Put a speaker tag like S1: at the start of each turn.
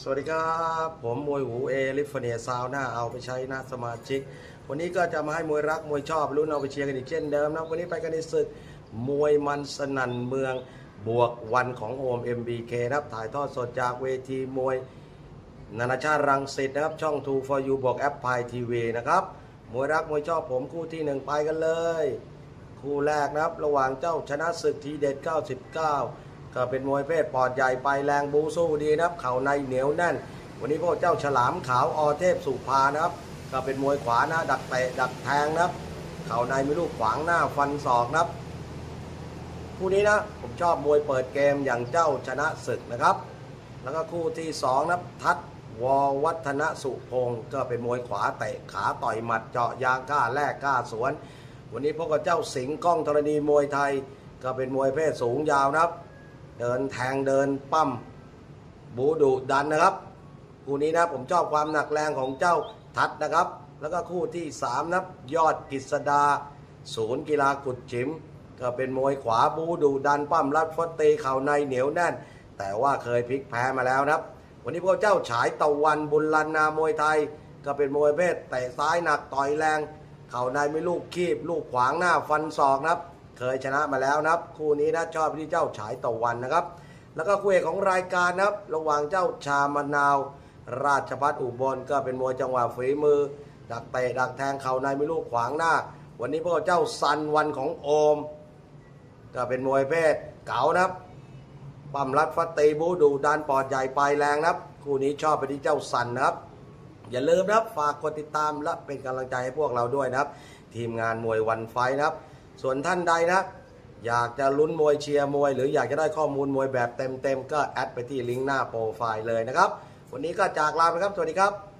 S1: สวัสดีครับ ผมมวยหูเอลิฟเนียซาวหน้าเอาไปใช้หน้าสมาชิก วันนี้ก็จะมาให้มวยรักมวยชอบรุ่นเอาไปเชียร์กันอีกเช่นเดิมนะวันนี้ไปกันในศึกมวยมันสนั่นเมืองบวกวันของโอม MBK นะครับถ่ายทอดสดจากเวทีมวย นานาชาติรังสิตนะครับ ช่อง2 for you บอกแอปพายทีวีนะครับมวยรักมวยชอบผมคู่ที่หนึ่งไปกันเลย คู่แรกนะครับ ระหว่างเจ้าชนะศึกทีเด็ด 99 ก็เป็นมวยเพศปอดใหญ่ไปแรงบูสู้ดีนะครับ เข่าในเหนียวแน่น วันนี้พวกเจ้าฉลามขาวอเทพสุภานะครับ ก็เป็นมวยขวานะดักเตะดักแทงนะครับ เข่าในไมีลูกขวางหน้าฟันศอกนะครับคู่นี้นะผมชอบมวยเปิดเกมอย่างเจ้าชนะศึกนะครับ แล้วก็คู่ที่สองนะครับทัดวอวัฒนสุพงศ์ก็เป็นมวยขวาเตะขาต่อยหมัดเจาะยางกล้าแลกกล้าสวน วันนี้พบกับเจ้าสิงห์ก้องธรณีมวยไทย ก็เป็นมวยเพศสูงยาวนะครับ เดินแทงเดินปั้มบูดุดันนะครับ คู่นี้นะผมชอบความหนักแรงของเจ้าทัดนะครับ แล้วก็คู่ที่สามนับยอดกฤษดา ศูนย์กีฬากุดจิม ก็เป็นมวยขวาบูดุดันปั้มรัดฟดตีเข่าในเหนียวแน่น แต่ว่าเคยพลิกแพ้มาแล้วนะครับ วันนี้พวกเจ้าฉายตะวันบุญลันนามวยไทย ก็เป็นมวยเพศเตะซ้ายหนักต่อยแรง เข่าในไม่ลูกคีบ ลูกขวางหน้าฟันศอกนะครับ เคยชนะมาแล้วนะครับ คู่นี้นะชอบที่เจ้าฉายตะวันนะครับ แล้วก็คู่เอกของรายการนะครับ ระหว่างเจ้าชามะนาว ราชพัฒอุบลก็เป็นมวยจังหวะฝีมือ ดักเตะดักแทงเข่าในไม่ลูกขวางหน้า วันนี้พวกเจ้าซันวันของโอม ก็เป็นมวยเพศเก๋านะครับปั้มรัดฟัดตีบูดูดันปอดใหญ่ปลายแรงนะครับ คู่นี้ชอบไปที่เจ้าสันนะครับอย่าลืมนะครับฝากกดติดตามและเป็นกำลังใจให้พวกเราด้วยนะครับ ทีมงานมวยวันไฟนะครับ ส่วนท่านใดนะ อยากจะลุ้นมวยเชียร์มวย หรืออยากจะได้ข้อมูลมวยแบบเต็มๆก็แอดไปที่ลิงก์หน้าโปรไฟล์เลยนะครับ วันนี้ก็จากลาไปครับ สวัสดีครับ